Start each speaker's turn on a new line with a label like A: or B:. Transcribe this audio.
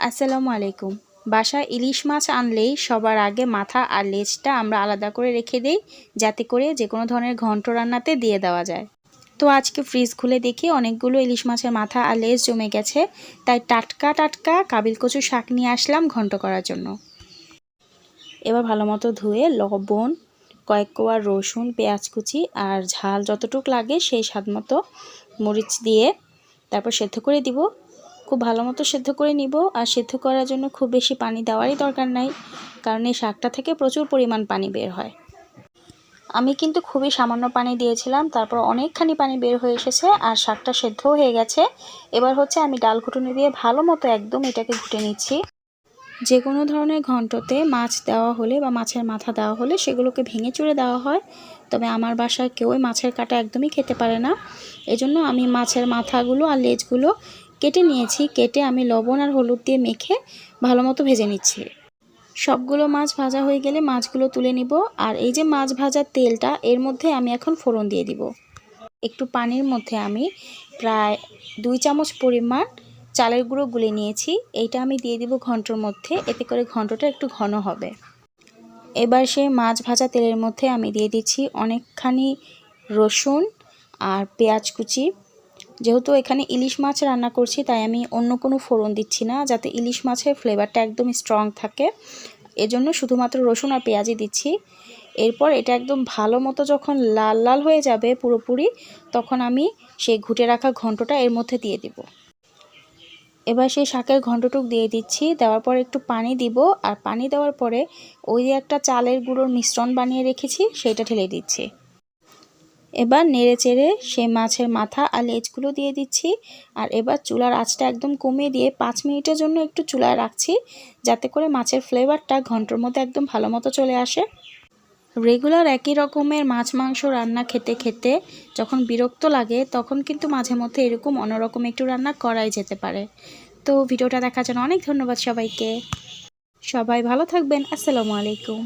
A: আসসালামু আলাইকুম। বাসায় ইলিশ মাছ আনলেই সবার আগে মাথা আর লেজটা আমরা আলাদা করে রেখে দেই, যাতে করে যে কোনো ধরনের ঘন্ট রান্নাতে দিয়ে দেওয়া যায়। তো আজকে ফ্রিজ খুলে দেখি অনেকগুলো ইলিশ মাছের মাথা আর লেজ জমে গেছে, তাই টাটকা টাটকা কাবিল কচু শাক নিয়ে আসলাম ঘন্ট করার জন্য। এবার ভালো মতো ধুয়ে লবণ, কয়েক কোয়া রসুন, পেঁয়াজ কুচি আর ঝাল যতটুক লাগে সেই স্বাদ মতো মরিচ দিয়ে তারপর সেদ্ধ করে দিব। খুব ভালো মতো সেদ্ধ করে নিব। আর সেদ্ধ করার জন্য খুব বেশি পানি দেওয়ারই দরকার নাই, কারণ এই শাকটা থেকে প্রচুর পরিমাণ পানি বের হয়। আমি কিন্তু খুবই সামান্য পানি দিয়েছিলাম, তারপর অনেকখানি পানি বের হয়ে এসেছে আর শাকটা সেদ্ধও হয়ে গেছে। এবার হচ্ছে আমি ডাল ঘুটুনি দিয়ে ভালো মতো একদম এটাকে ঘুটে নিচ্ছি। যে কোনো ধরনের ঘন্টতে মাছ দেওয়া হলে বা মাছের মাথা দেওয়া হলে সেগুলোকে ভেঙে চুড়ে দেওয়া হয়। তবে আমার বাসায় কেউই মাছের কাটা একদমই খেতে পারে না। এজন্য আমি মাছের মাথাগুলো আর লেজগুলো কেটে নিয়েছি, কেটে আমি লবণ আর হলুদ দিয়ে মেখে ভালো মতো ভেজে নিচ্ছি। সবগুলো মাছ ভাজা হয়ে গেলে মাছগুলো তুলে নিব আর এই যে মাছ ভাজার তেলটা, এর মধ্যে আমি এখন ফোড়ন দিয়ে দিব। একটু পানির মধ্যে আমি প্রায় দুই চামচ পরিমাণ চালের গুঁড়ো গুলে নিয়েছি। এইটা আমি দিয়ে দিব ঘন্টর মধ্যে, এতে করে ঘন্টটা একটু ঘন হবে। এবার সেই মাছ ভাজা তেলের মধ্যে আমি দিয়ে দিচ্ছি অনেকখানি রসুন আর পেঁয়াজ কুচি। যেহেতু এখানে ইলিশ মাছ রান্না করছি, তাই আমি অন্য কোনো ফোড়ন দিচ্ছি না, যাতে ইলিশ মাছের ফ্লেভারটা একদম স্ট্রং থাকে। এজন্য শুধুমাত্র রসুন আর পেঁয়াজই দিচ্ছি। এরপর এটা একদম ভালো মতো যখন লাল লাল হয়ে যাবে পুরোপুরি, তখন আমি সেই ঘুটে রাখা ঘন্টটা এর মধ্যে দিয়ে দিব। এবার সেই শাকের ঘন্টটুক দিয়ে দিচ্ছি, দেওয়ার পর একটু পানি দিব, আর পানি দেওয়ার পরে ওই একটা চালের গুঁড়োর মিশ্রণ বানিয়ে রেখেছি, সেইটা ঠেলে দিচ্ছি। এবার নেড়ে চেড়ে সে মাছের মাথা আর লেজগুলো দিয়ে দিচ্ছি। আর এবার চুলার আঁচটা একদম কমিয়ে দিয়ে পাঁচ মিনিটের জন্য একটু চুলায় রাখছি, যাতে করে মাছের ফ্লেভারটা ঘণ্টার মধ্যে একদম ভালো মতো চলে আসে। রেগুলার একই রকমের মাছ, মাংস রান্না খেতে খেতে যখন বিরক্ত লাগে, তখন কিন্তু মাঝে মধ্যে এরকম অন্যরকম একটু রান্না করাই যেতে পারে। তো ভিডিওটা দেখার জন্য অনেক ধন্যবাদ সবাইকে। সবাই ভালো থাকবেন। আসসালামু আলাইকুম।